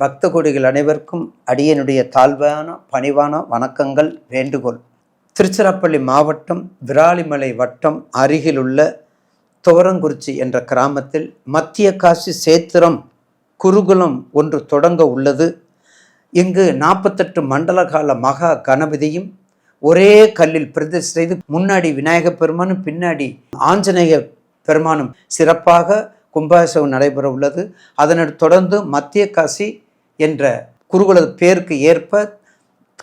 பக்த கொடிகள் அனைவருக்கும் அடியனுடைய தாழ்வான பணிவான வணக்கங்கள் வேண்டுகோள். திருச்சிராப்பள்ளி மாவட்டம் விராலிமலை வட்டம் அருகிலுள்ள துவரங்குறிச்சி என்ற கிராமத்தில் மத்திய காசி சேத்திரம் குருகுலம் ஒன்று தொடங்க உள்ளது. இங்கு நாற்பத்தெட்டு மண்டல கால மகா கணபதியும் ஒரே கல்லில் பிரதிஷ்டை செய்து முன்னாடி விநாயகப் பெருமானும் பின்னாடி ஆஞ்சநேய பெருமானும் சிறப்பாக கும்பாபிஷேகம் நடைபெற உள்ளது அதனைத் தொடர்ந்து மத்திய காசி என்ற குருகுல பேருக்கு ஏற்ப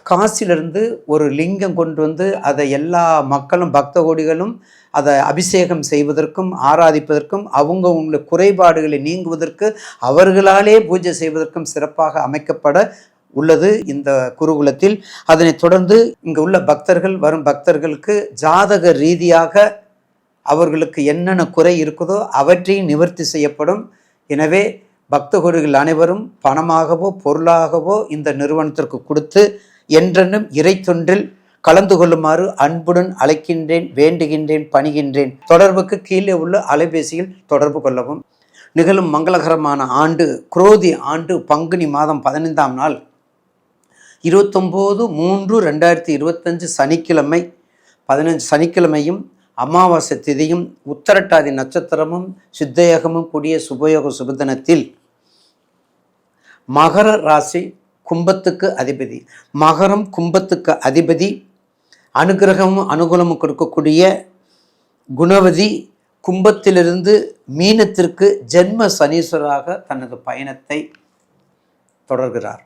காசிலிருந்து ஒரு லிங்கம் கொண்டு வந்து அதை எல்லா மக்களும் பக்த கோடிகளும் அதை அபிஷேகம் செய்வதற்கும் ஆராதிப்பதற்கும் அவங்க உங்களுடைய குறைபாடுகளை நீங்குவதற்கு அவர்களாலே பூஜை செய்வதற்கும் சிறப்பாக அமைக்கப்பட உள்ளது இந்த குருகுலத்தில். அதனைத் தொடர்ந்து இங்கு உள்ள பக்தர்கள் வரும் பக்தர்களுக்கு ஜாதக ரீதியாக அவர்களுக்கு என்னென்ன குறை இருக்குதோ அவற்றையும் நிவர்த்தி செய்யப்படும். எனவே பக்த அனைவரும் பணமாகவோ பொருளாகவோ இந்த நிறுவனத்திற்கு கொடுத்து என்றென்னும் இறை கலந்து கொள்ளுமாறு அன்புடன் அழைக்கின்றேன் வேண்டுகின்றேன் பணிகின்றேன். தொடர்புக்கு கீழே உள்ள அலைபேசியில் தொடர்பு கொள்ளவும். நிகழும் மங்களகரமான ஆண்டு குரோதி ஆண்டு பங்குனி மாதம் பதினைந்தாம் நாள் இருபத்தொம்போது மூன்று ரெண்டாயிரத்தி இருபத்தஞ்சு சனிக்கிழமை பதினஞ்சு சனிக்கிழமையும் அமாவாசை திதியும் உத்தரட்டாதி நட்சத்திரமும் சித்தயோகமும் கூடிய சுபயோக சுபதினத்தில் மகர ராசி கும்பத்துக்கு அதிபதி. மகரம் கும்பத்துக்கு அதிபதி. அனுகிரகமும் அனுகூலமும் கொடுக்கக்கூடிய குணவதி கும்பத்திலிருந்து மீனத்திற்கு ஜென்ம சனீஸ்வராக தனது பயணத்தை தொடர்கிறார்.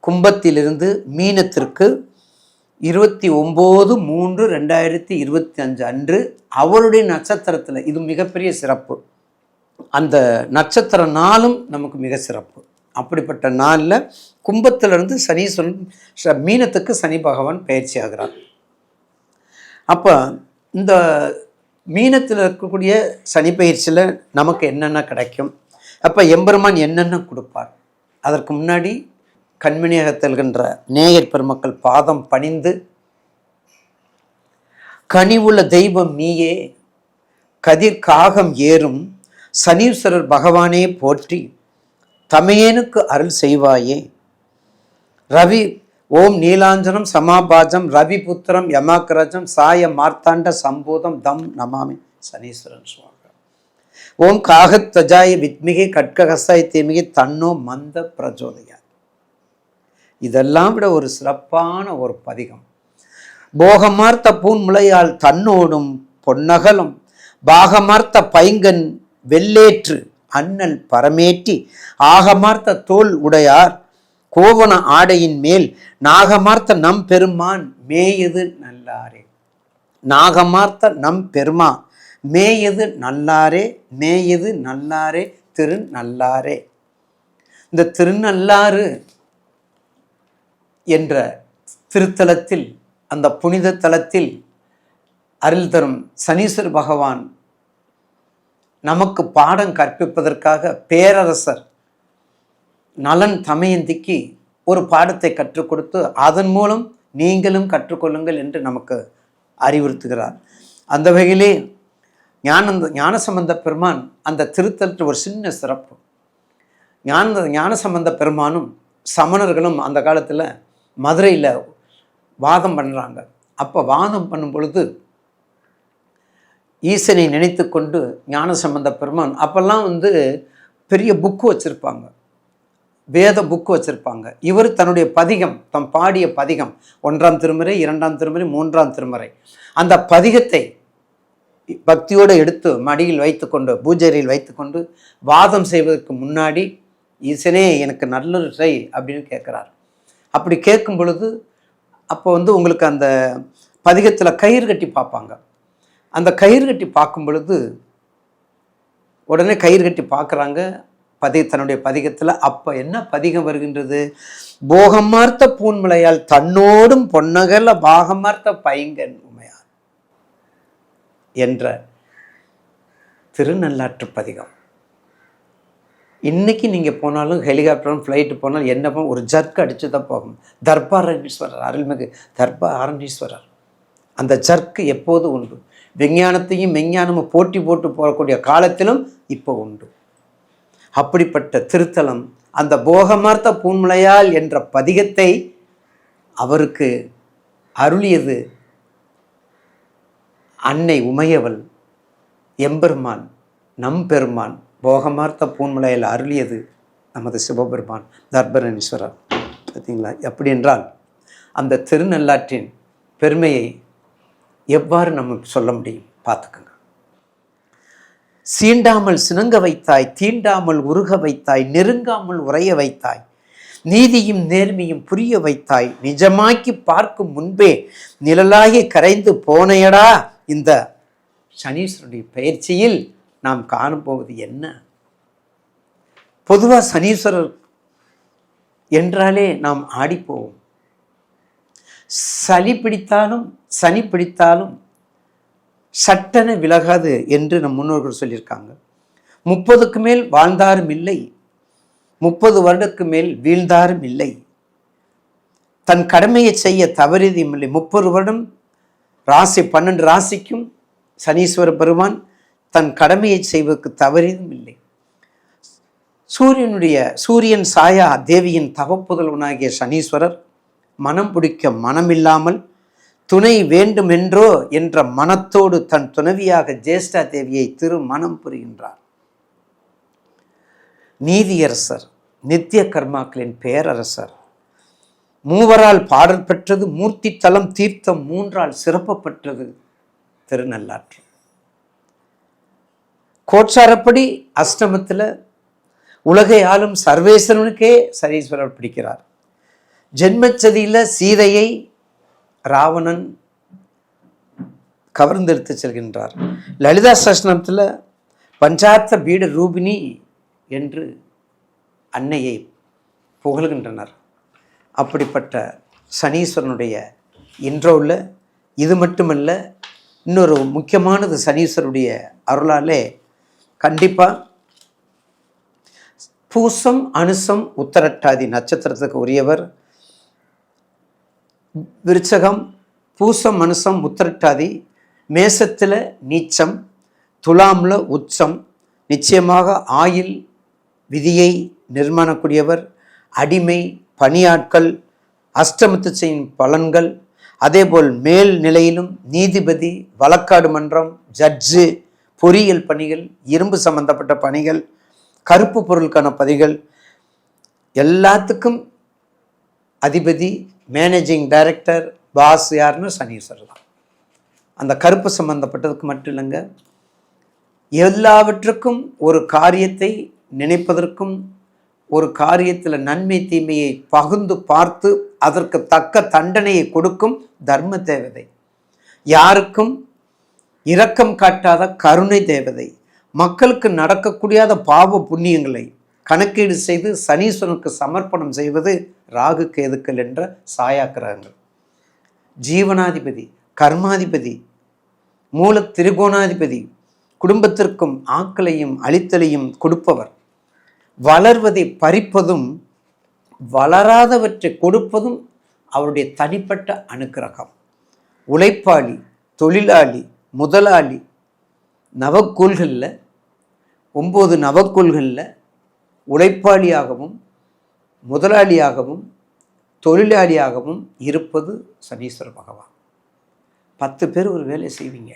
கும்பத்திலிருந்து மீனத்திற்கு இருபத்தி ஒம்பது மூன்று ரெண்டாயிரத்தி இருபத்தி அஞ்சு அன்று அவருடைய நட்சத்திரத்தில் இது மிகப்பெரிய சிறப்பு. அந்த நட்சத்திர நாளும் நமக்கு மிக சிறப்பு. அப்படிப்பட்ட நாளில் கும்பத்திலிருந்து சனீஸ்வரன் மீனத்துக்கு சனி பகவான் பயிற்சி ஆகிறார். அப்போ இந்த மீனத்தில் இருக்கக்கூடிய சனி பயிற்சியில் நமக்கு என்னென்ன கிடைக்கும்? அப்போ எம்பெருமான் என்னென்ன கொடுப்பார்? அதற்கு முன்னாடி கண்மணியகத்தில்கின்ற நேயர் பெருமக்கள் பாதம் பணிந்து கனிவுள்ள தெய்வம் நீயே கதிர் காகம் ஏறும் சனீஸ்வரர் பகவானே போற்றி தமையேனுக்கு அருள் செய்வாயே. ரவி ஓம் நீலாஞ்சனம் சமாபாஜம் ரவி புத்திரம் யமாக்கிரஜம் சாய மார்த்தாண்ட சம்பூதம் தம் நமாமி. சனீஸ்வரன் சுவாமி ஓம் காகத்வஜாய வித்மிகை கட்ககசாய தீமிகை தன்னோ மந்த பிரஜோதயா இதெல்லாம் விட ஒரு சிறப்பான ஒரு பதிகம். போகமார்த்த பூன்முளையால் தன்னோடும் பொன்னகலும் பாகமார்த்த பைங்கன் வெள்ளேற்று அண்ணல் பரமேற்றி ஆகமார்த்த தோல் உடையார் கோவண ஆடையின் மேல் நாகமார்த்த நம் பெருமான் மேயது நல்லாரே. நாகமார்த்த நம் பெருமா மேயது நல்லாரே மேயது நல்லாரே திருநல்லாரே இந்த திருநல்லாறு என்ற திருத்தலத்தில் அந்த புனித தலத்தில் அருள் தரும் சனீஸ்வர பகவான் நமக்கு பாடம் கற்பிப்பதற்காக பேரரசர் நலன் தமயந்திக்கு ஒரு பாடத்தை கற்றுக் கொடுத்து அதன் மூலம் நீங்களும் கற்றுக்கொள்ளுங்கள் என்று நமக்கு அறிவுறுத்துகிறார். அந்த வகையிலே ஞானந்த ஞானசம்பந்த பெருமான் அந்த திருத்தலத்தில் ஒரு சின்ன சிறப்பு. ஞான ஞானசம்பந்த பெருமானும் சமணர்களும் அந்த காலத்தில் மதுரையில் வாதம் பண்ணுறாங்க அப்போ வாதம் பண்ணும் பொழுது ஈசனை நினைத்து கொண்டு ஞானசம்பந்த பெருமான். அப்போல்லாம் வந்து பெரிய புக்கு வச்சுருப்பாங்க. வேத புக்கு வச்சுருப்பாங்க. இவர் தன்னுடைய பதிகம் தம் பாடிய பதிகம் ஒன்றாம் திருமுறை இரண்டாம் திருமுறை மூன்றாம் திருமுறை அந்த பதிகத்தை பக்தியோடு எடுத்து மடியில் வைத்துக்கொண்டு பூஜையில் வைத்துக்கொண்டு வாதம் செய்வதற்கு முன்னாடி ஈசனே எனக்கு நல்லொரு செய் அப்படின்னு கேட்குறார். அப்படி கேட்கும் பொழுது அப்போ வந்து உங்களுக்கு அந்த பதிகத்தில் கயிறு கட்டி பார்ப்பாங்க. அந்த கயிறு கட்டி பார்க்கும் பொழுது உடனே கயிறு கட்டி பார்க்குறாங்க. பதி தன்னுடைய பதிகத்தில் அப்போ என்ன பதிகம் வருகின்றது? போகமார்த்த பூன்மலையால் தன்னோடும் பொன்னகல பாகமார்த்த பைங்கன் உமையார் என்ற திருநள்ளாற்று பதிகம். இன்னைக்கு நீங்கள் போனாலும் ஹெலிகாப்டரும் ஃப்ளைட்டு போனாலும் என்ன ஒரு ஜர்க் அடித்து தான் போகும். தர்பாரணீஸ்வரர் அருள்மிகு தர்பாரணீஸ்வரர் அந்த ஜர்க்கு எப்போது உண்டு? விஞ்ஞானத்தையும் மெஞ்ஞானமும் போட்டி போட்டு போகக்கூடிய காலத்திலும் இப்போ உண்டு. அப்படிப்பட்ட திருத்தலம் அந்த போகமார்த்த பூன்முளையால் என்ற பதிகத்தை அவருக்கு அருளியது அன்னை உமையவள் எம்பெருமான் நம்பெருமான் போகமார்த்த பூன்முளையில் அருளியது நமது சிவபெருமான் தர்பரணீஸ்வரர் பார்த்தீங்களா? எப்படி என்றால் அந்த திருநள்ளாற்றின் பெருமையை எவ்வாறு நம்ம சொல்ல முடியும்? பார்த்துக்கோங்க. சீண்டாமல் சினங்க வைத்தாய் தீண்டாமல் உருக வைத்தாய் நெருங்காமல் உறைய வைத்தாய் நீதியும் நேர்மையும் புரிய வைத்தாய் நிஜமாக்கி பார்க்கும் முன்பே நிழலாகி கரைந்து போனையடா. இந்த சனீஸ்வரனுடைய பயிற்சியில் நாம் காணும்போவது என்ன? பொதுவாக சனீஸ்வரர் என்றாலே நாம் ஆடிப்போவோம். சளி பிடித்தாலும் சனி பிடித்தாலும் சட்டென விலகாது என்று நம் முன்னோர்கள் சொல்லியிருக்காங்க. முப்பதுக்கு மேல் வாழ்ந்தாரும் இல்லை. முப்பது வருடத்துக்கு மேல் வீழ்ந்தாரும் இல்லை. தன் கடமையை செய்ய தவறியதும் இல்லை. முப்பது வருடம் ராசி பன்னெண்டு ராசிக்கும் சனீஸ்வர பெருமான் தன் கடமையை செய்வதற்கு தவறியதும் இல்லை. சூரியனுடைய சூரியன் சாயா தேவியின் தவப்புதல்வனாகிய சனீஸ்வரர் மனம் பிடிக்க மனமில்லாமல் துணை வேண்டுமென்றோ என்ற மனத்தோடு தன் துணைவியாக ஜேஷ்டா தேவியை திருமணம் புரிகின்றார். நீதியரசர் நித்திய கர்மாக்களின் பேரரசர் மூவரால் பாடல் பெற்றது மூர்த்தி தலம் தீர்த்தம் மூன்றால் சிறப்பப்பட்டது திருநள்ளாற்று. கோட்சாரப்படி அஷ்டமத்தில் உலகை ஆளும் சர்வேஸ்வரனுக்கே சரீஸ்வரர் பிடிக்கிறார். ஜென்மச்சதியில் சீதையை ராவணன் கவர்ந்தெடுத்து செல்கின்றார். லலிதா சஸ்னத்தில் பஞ்சார்த்த பீட ரூபினி என்று அன்னையை புகழ்கின்றனர். அப்படிப்பட்ட சனீஸ்வரனுடைய இன்றோவில் இது மட்டுமல்ல இன்னொரு முக்கியமானது சனீஸ்வருடைய அருளாலே கண்டிப்பாக பூசம் அனுசம் உத்தரட்டாதி நட்சத்திரத்துக்கு உரியவர் விருச்சகம் பூசம் மனுஷம் உத்திரட்டாதி மேசத்தில் நீச்சம் துலாமில் உச்சம் நிச்சயமாக ஆயில் விதியை நிர்மாணக்கூடியவர் அடிமை பணியாட்கள் அஷ்டமத்து செய்யும் பலன்கள் அதேபோல் மேல் நிலையிலும் நீதிபதி வழக்காடு மன்றம் ஜட்ஜு பொறியியல் பணிகள் இரும்பு சம்பந்தப்பட்ட பணிகள் கருப்பு பொருளுக்கான பதிகள் எல்லாத்துக்கும் அதிபதி மேனேஜிங் டைரக்டர் பாஸ் யாருன்னு சனீஸ்வரர் தான். அந்த கருப்பு சம்பந்தப்பட்டதுக்கு மட்டும் இல்லைங்க. எல்லாவற்றுக்கும் ஒரு காரியத்தை நினைப்பதற்கும் ஒரு காரியத்தில் நன்மை தீமையை பகுந்து பார்த்து அதற்கு தக்க தண்டனையை கொடுக்கும் தர்ம தேவதை. யாருக்கும் இரக்கம் காட்டாத கருணை தேவதை. மக்களுக்கு நடக்கக்கூடியாத பாவ புண்ணியங்களை கணக்கீடு செய்து சனீஸ்வரனுக்கு சமர்ப்பணம் செய்வது ராகு கேதுக்கள் என்ற சாயா கிரகங்கள் ஜீவனாதிபதி கர்மாதிபதி மூல திரிகோணாதிபதி குடும்பத்திற்கும் ஆக்களையும் அழித்தலையும் கொடுப்பவர். வளர்வதை பறிப்பதும் வளராதவற்றை கொடுப்பதும் அவருடைய தனிப்பட்ட அனுக்கிரகம். உழைப்பாளி தொழிலாளி முதலாளி நவக்கோள்களில் ஒம்பது நவக்கோள்களில் உழைப்பாளியாகவும் முதலாளியாகவும் தொழிலாளியாகவும் இருப்பது சனீஸ்வர பகவான். பத்து பேர் ஒரு வேலை செய்வீங்க.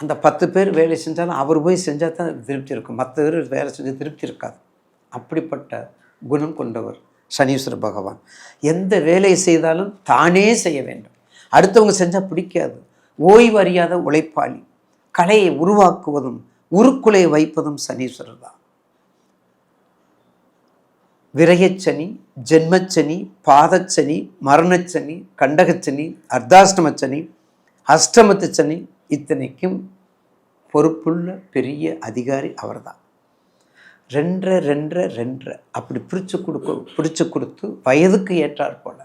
அந்த பத்து பேர் வேலை செஞ்சாலும் அவர் போய் செஞ்சால் தான் திருப்தி இருக்கும். மற்ற பேர் வேலை செஞ்சு திருப்தி இருக்காது. அப்படிப்பட்ட குணம் கொண்டவர் சனீஸ்வர பகவான். எந்த வேலையை செய்தாலும் தானே செய்ய வேண்டும். அடுத்தவங்க செஞ்சால் பிடிக்காது. ஓய்வறியாத உழைப்பாளி. கலையை உருவாக்குவதும் உருக்குலையை வைப்பதும் சனீஸ்வரர் தான். விரயச்சனி ஜென்மச்சனி பாதச்சனி மரணச்சனி கண்டகச்சனி அர்த்தாஷ்டமச்சனி அஷ்டமத்து சனி இத்தனைக்கும் பொறுப்புள்ள பெரிய அதிகாரி அவர்தான். ரெண்டரை ரெண்டரை ரெண்டரை. அப்படி பிரித்து கொடுக்க பிரித்து கொடுத்து வயதுக்கு ஏற்றாற் போல.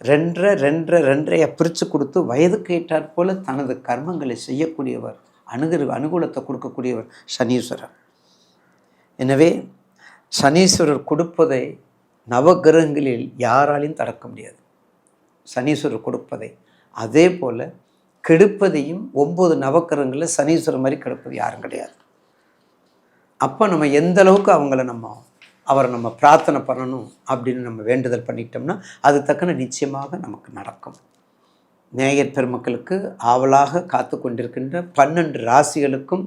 ரெண்டரை ரெண்டரை ரெண்டரையை பிரித்து கொடுத்து வயதுக்கு ஏற்றாற் போல தனது கர்மங்களை செய்யக்கூடியவர் அணுகு அனுகூலத்தை கொடுக்கக்கூடியவர் சனீஸ்வரர். எனவே சனீஸ்வரர் கொடுப்பதை நவகிரகங்களில் யாராலையும் தடுக்க முடியாது. சனீஸ்வரர் கொடுப்பதை. அதே போல் கெடுப்பதையும் ஒம்பது நவக்கிரகங்களில் சனீஸ்வரர் மாதிரி கெடுப்பது யாரும் கிடையாது. அப்போ நம்ம எந்த அளவுக்கு அவங்கள நம்ம அவரை நம்ம பிரார்த்தனை பண்ணணும் அப்படின்னு நம்ம வேண்டுதல் பண்ணிட்டோம்னா அது தக்கன நிச்சயமாக நமக்கு நடக்கும். நேயர் பெருமக்களுக்கு ஆவலாக காத்து கொண்டிருக்கின்ற பன்னெண்டு ராசிகளுக்கும்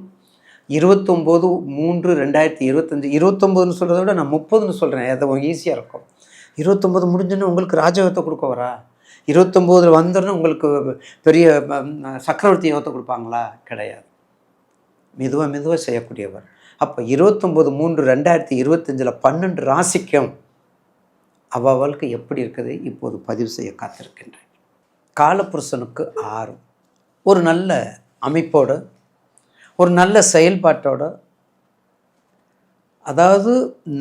இருபத்தொம்போது மூன்று ரெண்டாயிரத்தி இருபத்தஞ்சி. இருபத்தொம்போதுன்னு சொல்கிறத விட நான் முப்பதுன்னு சொல்கிறேன் அது ஈஸியாக இருக்கும். இருபத்தொம்போது முடிஞ்சோன்னு உங்களுக்கு ராஜயோகத்தை கொடுக்க வரா? இருபத்தொம்போதில் வந்தோடனே உங்களுக்கு பெரிய சக்கரவர்த்தி யோகத்தை கொடுப்பாங்களா? கிடையாது. மெதுவாக மெதுவாக செய்யக்கூடியவர். அப்போ இருபத்தொம்போது மூன்று ரெண்டாயிரத்தி இருபத்தஞ்சில் பன்னெண்டு ராசிக்கும் அவளுக்கு எப்படி இருக்குது? இப்போது பதிவு செய்ய காத்திருக்கின்றேன். காலப்புருஷனுக்கு ஆறு. ஒரு நல்ல அமைப்போடு ஒரு நல்ல செயல்பாட்டோட அதாவது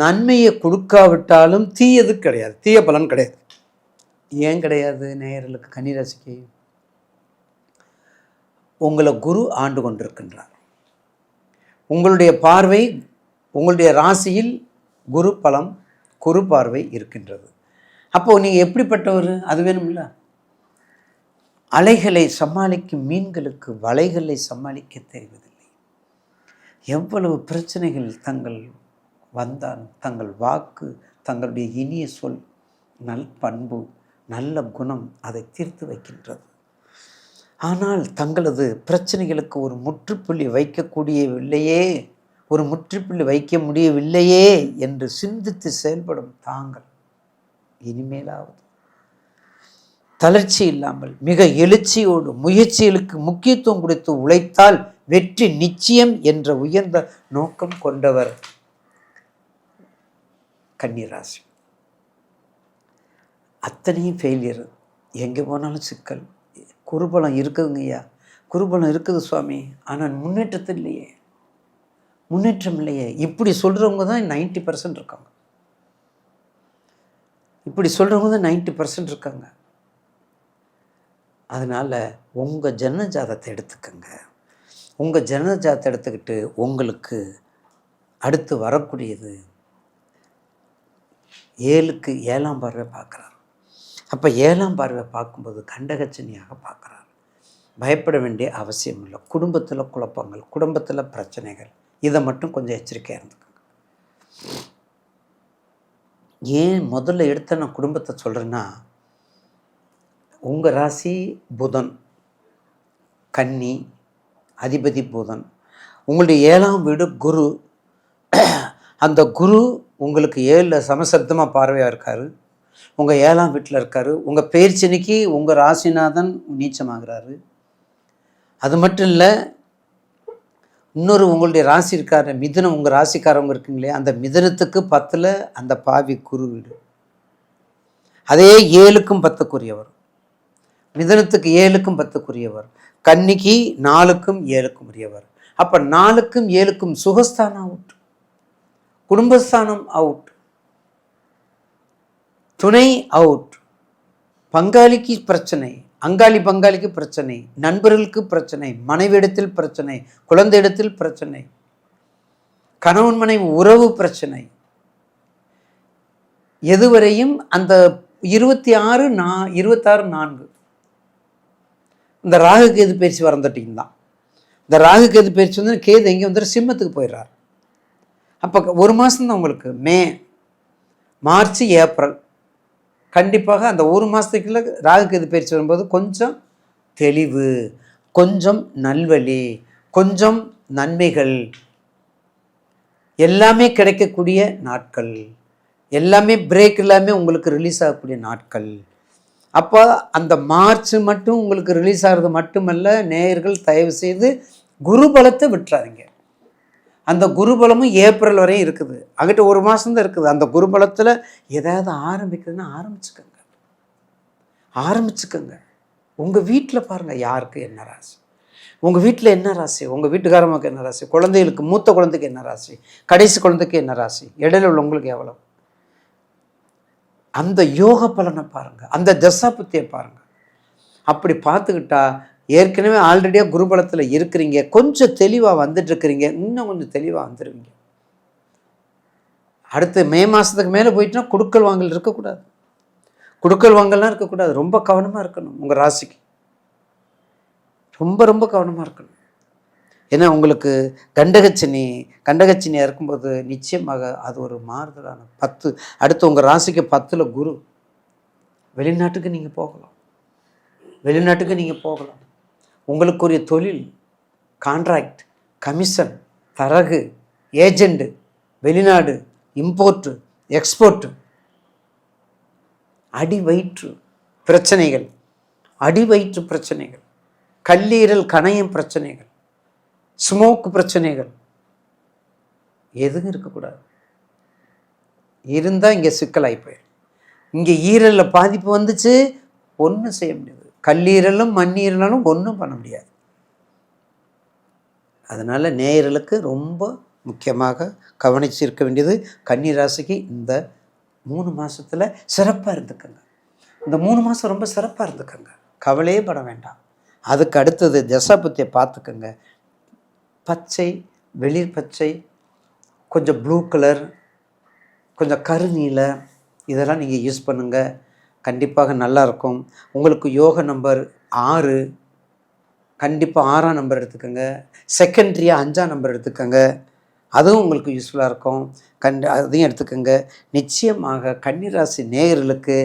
நன்மையை கொடுக்காவிட்டாலும் தீயது கிடையாது. தீய பலன் கிடையாது. ஏன் கிடையாது? நேயர்களுக்கு கன்னிராசிக்கு. உங்களை குரு ஆண்டு கொண்டிருக்கின்றார். உங்களுடைய பார்வை உங்களுடைய ராசியில் குரு பலம் குரு பார்வை இருக்கின்றது. அப்போது நீங்கள் எப்படிப்பட்டவர்? அது வேணும்ல. அலைகளை சமாளிக்கும் மீன்களுக்கு வலைகளை சமாளிக்க தெரிவது எவ்வளவு பிரச்சனைகள் தங்கள் வந்தாலும் தங்கள் வாக்கு தங்களுடைய இனிய சொல் நல் பண்பு நல்ல குணம் அதை தீர்த்து வைக்கின்றது. ஆனால் தங்களது பிரச்சனைகளுக்கு ஒரு முற்றுப்புள்ளி வைக்கக்கூடியவில்லையே ஒரு முற்றுப்புள்ளி வைக்க முடியவில்லையே என்று சிந்தித்து செயல்படும் தாங்கள் இனிமேலாவது. தளர்ச்சி இல்லாமல் மிக எழுச்சியோடு முயற்சிகளுக்கு முக்கியத்துவம் கொடுத்து உழைத்தால் வெற்றி நிச்சயம் என்ற உயர்ந்த நோக்கம் கொண்டவர் கன்னிராசி. அத்தனையும் ஃபெயிலியர் எங்கே போனாலும் சிக்கல். குருபலம் இருக்குதுங்க ஐயா. குருபலம் இருக்குது சுவாமி. ஆனால் முன்னேற்றத்தில் இல்லையே. முன்னேற்றம் இல்லையே. இப்படி சொல்கிறவங்க தான் நைன்டி பர்சன்ட் இருக்காங்க. இப்படி சொல்கிறவங்க தான் நைன்டி பர்சன்ட் இருக்காங்க. அதனால் உங்கள் ஜன ஜாதத்தை எடுத்துக்கங்க. உங்கள் ஜன ஜாத்தை எடுத்துக்கிட்டு உங்களுக்கு அடுத்து வரக்கூடியது ஏழுக்கு ஏழாம் பார்வை பார்க்குறார். அப்போ ஏழாம் பார்வை பார்க்கும்போது கண்டகச்சனியாக பார்க்குறார். பயப்பட வேண்டிய அவசியம் இல்லை. குடும்பத்தில் குழப்பங்கள் குடும்பத்தில் பிரச்சனைகள் இதை மட்டும் கொஞ்சம் எச்சரிக்கையாக இருந்துக்கோங்க. ஏன் முதல்ல எடுத்த நான் குடும்பத்தை சொல்கிறேன்னா உங்கள் ராசி புதன் கன்னி அதிபதி புதன். உங்களுடைய ஏழாம் வீடு குரு. அந்த குரு உங்களுக்கு ஏழில் சமசப்தமாக பார்வையாக இருக்கார். உங்கள் ஏழாம் வீட்டில் இருக்கார். உங்கள் பேர்ச்சனிக்கு உங்கள் ராசிநாதன் நீச்சமாகிறாரு. அது மட்டும் இல்லை இன்னொரு உங்களுடைய ராசி இருக்கார் மிதுனம் உங்கள் ராசிக்காரவங்க இருக்குங்களே அந்த மிதுனத்துக்கு பத்தில் அந்த பாவி குரு வீடு. அதே ஏழுக்கும் பத்துக்குரியவர். மிதனத்துக்கு ஏழுக்கும் பத்துக்குரியவர். கன்னிக்கு நாலுக்கும் ஏழுக்கும் உரியவர். அப்போ நாலுக்கும் ஏழுக்கும் சுகஸ்தானம் அவுட் குடும்பஸ்தானம் அவுட் துணை அவுட் பங்காளிக்கு பிரச்சனை அங்காளி பங்காளிக்கு பிரச்சனை நண்பர்களுக்கு பிரச்சனை மனைவிடத்தில் பிரச்சனை குழந்தையிடத்தில் பிரச்சனை கணவன் மனைவி உறவு பிரச்சனை. எதுவரையும் அந்த இருபத்தி ஆறு நா இருபத்தாறு நான்கு இந்த ராகு கேது பயிற்சி வரந்துட்டிங்க தான். இந்த ராகு கேது பயிற்சி வந்து கேது எங்கே வந்துட்டு சிம்மத்துக்கு போயிடுறார். அப்போ ஒரு மாதம் தான் உங்களுக்கு மே மார்ச் ஏப்ரல். கண்டிப்பாக அந்த ஒரு மாதத்துக்குள்ள ராகு கேது பயிற்சி வரும்போது கொஞ்சம் தெளிவு கொஞ்சம் நல்வழி கொஞ்சம் நன்மைகள். எல்லாமே கிடைக்கக்கூடிய நாட்கள். எல்லாமே பிரேக் எல்லாமே உங்களுக்கு ரிலீஸ் ஆகக்கூடிய நாட்கள். அப்போ அந்த மார்ச் மட்டும் உங்களுக்கு ரிலீஸ் ஆகிறது மட்டுமல்ல நேயர்கள் தயவு செய்து குருபலத்தை விட்டுறாதீங்க. அந்த குருபலமும் ஏப்ரல் வரையும் இருக்குது. அங்கிட்ட ஒரு மாதம் தான் இருக்குது. அந்த குருபலத்தில் ஏதாவது ஆரம்பிக்குதுன்னா ஆரம்பிச்சுக்கோங்க. ஆரம்பிச்சுக்கோங்க. உங்கள் வீட்டில் பாருங்கள் யாருக்கு என்ன ராசி? உங்கள் வீட்டில் என்ன ராசி? உங்கள் வீட்டுக்காரமாக்கு என்ன ராசி? குழந்தைகளுக்கு மூத்த குழந்தைக்கு என்ன ராசி? கடைசி குழந்தைக்கு என்ன ராசி? இடையில உள்ளவங்களுக்கு எவ்வளோ அந்த யோக பலனை பாருங்கள் அந்த தசாபுத்தியை பாருங்கள் அப்படி பார்த்துக்கிட்டா ஏற்கனவே ஆல்ரெடியாக குருபலத்தில் இருக்கிறீங்க. கொஞ்சம் தெளிவாக வந்துட்டுருக்கிறீங்க. இன்னும் கொஞ்சம் தெளிவாக வந்துடுவீங்க அடுத்து மே மாதத்துக்கு மேலே போயிட்டுனா குடுக்கல் வாங்கல் இருக்கக்கூடாது. குடுக்கல் வாங்கல்லாம் இருக்கக்கூடாது. ரொம்ப கவனமாக இருக்கணும் உங்கள் ராசிக்கு. ரொம்ப ரொம்ப கவனமாக இருக்கணும். ஏன்னா உங்களுக்கு கண்டகச்சினி கண்டகச்சினியாக இருக்கும்போது நிச்சயமாக அது ஒரு மாறுதலான பத்து. அடுத்து உங்கள் ராசிக்கு பத்தில் குரு. வெளிநாட்டுக்கு நீங்கள் போகலாம். வெளிநாட்டுக்கு நீங்கள் போகலாம். உங்களுக்குரிய தொழில் கான்ட்ராக்ட் கமிஷன் தரகு ஏஜெண்டு வெளிநாடு இம்போர்ட்டு எக்ஸ்போர்ட்டு அடி வயிற்று பிரச்சனைகள் அடி வயிற்று பிரச்சனைகள் கல்லீரல் கணையம் பிரச்சனைகள் ஸ்மோக் பிரச்சனைகள். எதுவும் இருக்கக்கூடாது. இருந்தால் இங்கே சிக்கலாகி போயிடும். இங்கே ஈரலில் பாதிப்பு வந்துச்சு ஒன்றும் செய்ய முடியாது. கல்லீரலும் மண்ணீரலும் ஒன்றும் பண்ண முடியாது. அதனால் நேயர்களுக்கு ரொம்ப முக்கியமாக கவனிச்சிருக்க வேண்டியது கன்னிராசிக்கு இந்த மூணு மாதத்தில் சிறப்பாக இருந்துக்கங்க. இந்த மூணு மாதம் ரொம்ப சிறப்பாக இருந்துக்கங்க. கவலையே பட வேண்டாம். அதுக்கு அடுத்தது தசாபத்தியை பார்த்துக்கங்க. பச்சை வெளிர் பச்சை கொஞ்சம் ப்ளூ கலர் கொஞ்சம் கருநீல இதெல்லாம் நீங்கள் யூஸ் பண்ணுங்கள் கண்டிப்பாக நல்லாயிருக்கும் உங்களுக்கு யோக நம்பர் ஆறு கண்டிப்பாக ஆறாம் நம்பர் எடுத்துக்கோங்க. செகண்ட்ரியாக அஞ்சாம் நம்பர் எடுத்துக்கோங்க. அதுவும் உங்களுக்கு யூஸ்ஃபுல்லாக இருக்கும். கண் அதையும் எடுத்துக்கோங்க. நிச்சயமாக கன்னிராசி நேயர்களுக்கு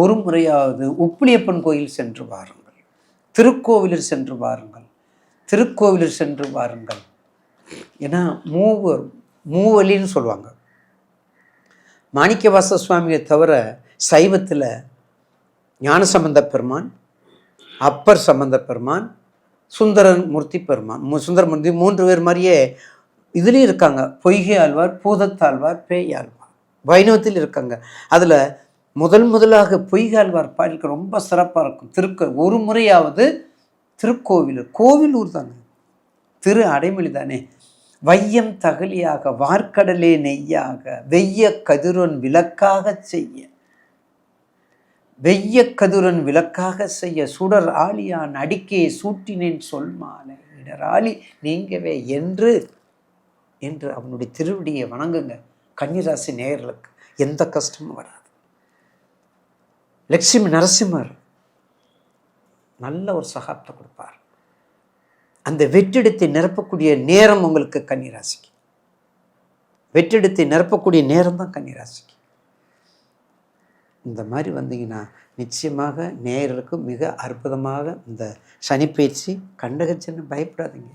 ஒரு முறையாவது உப்பிலியப்பன் கோயில் சென்று பாருங்கள் திருக்கோவிலில் சென்று பாருங்கள் திருக்கோவிலில் சென்று வாருங்கள். ஏன்னா மூவர் மூவலின்னு சொல்லுவாங்க. மாணிக்கவாச சுவாமியை தவிர சைவத்தில் ஞான சம்பந்த பெருமான் அப்பர் சம்பந்த பெருமான் சுந்தரன் மூர்த்தி பெருமான் மு- சுந்தரமூர்த்தி மூன்று பேர் மாதிரியே இதுலேயும் இருக்காங்க. பொய்கை ஆழ்வார் பூதத்தாழ்வார் பேய் ஆழ்வார். வைணவத்தில் இருக்காங்க. அதில் முதல் முதலாக பொய்கை ஆழ்வார் பாடலுக்கு ரொம்ப சிறப்பாக இருக்கும். திருக்க ஒரு முறையாவது திருக்கோவில் கோவிலூர் தானே? திரு அடைமொழி தானே? வையம் தகலியாக வார்க்கடலே நெய்யாக வெய்ய கதிரொன் விளக்காக செய்ய. வெய்ய கதிரன் விளக்காக செய்ய சுடர் ஆழியான் அடிக்கே சூட்டினேன் சொல் மாலை. இடராளி நீங்கவே என்று என்று அவனுடைய திருவடியை வணங்குங்க. கன்னிராசி நேயர்களுக்கு எந்த கஷ்டமும் வராது. லட்சுமி நரசிம்மர் நல்ல ஒரு சகாப்தம் கொடுப்பார். அந்த வெற்றிடத்தை நிரப்பக்கூடிய நேரம் உங்களுக்கு கன்னிராசிக்கு. வெற்றிடத்தை நிரப்பக்கூடிய நேரம் தான் கன்னிராசிக்கு. இந்த மாதிரி வந்தீங்கன்னா நிச்சயமாக நேயர்களுக்கு மிக அற்புதமாக இந்த சனிப்பயிற்சி கண்டகச்சின்னு பயப்படாதீங்க.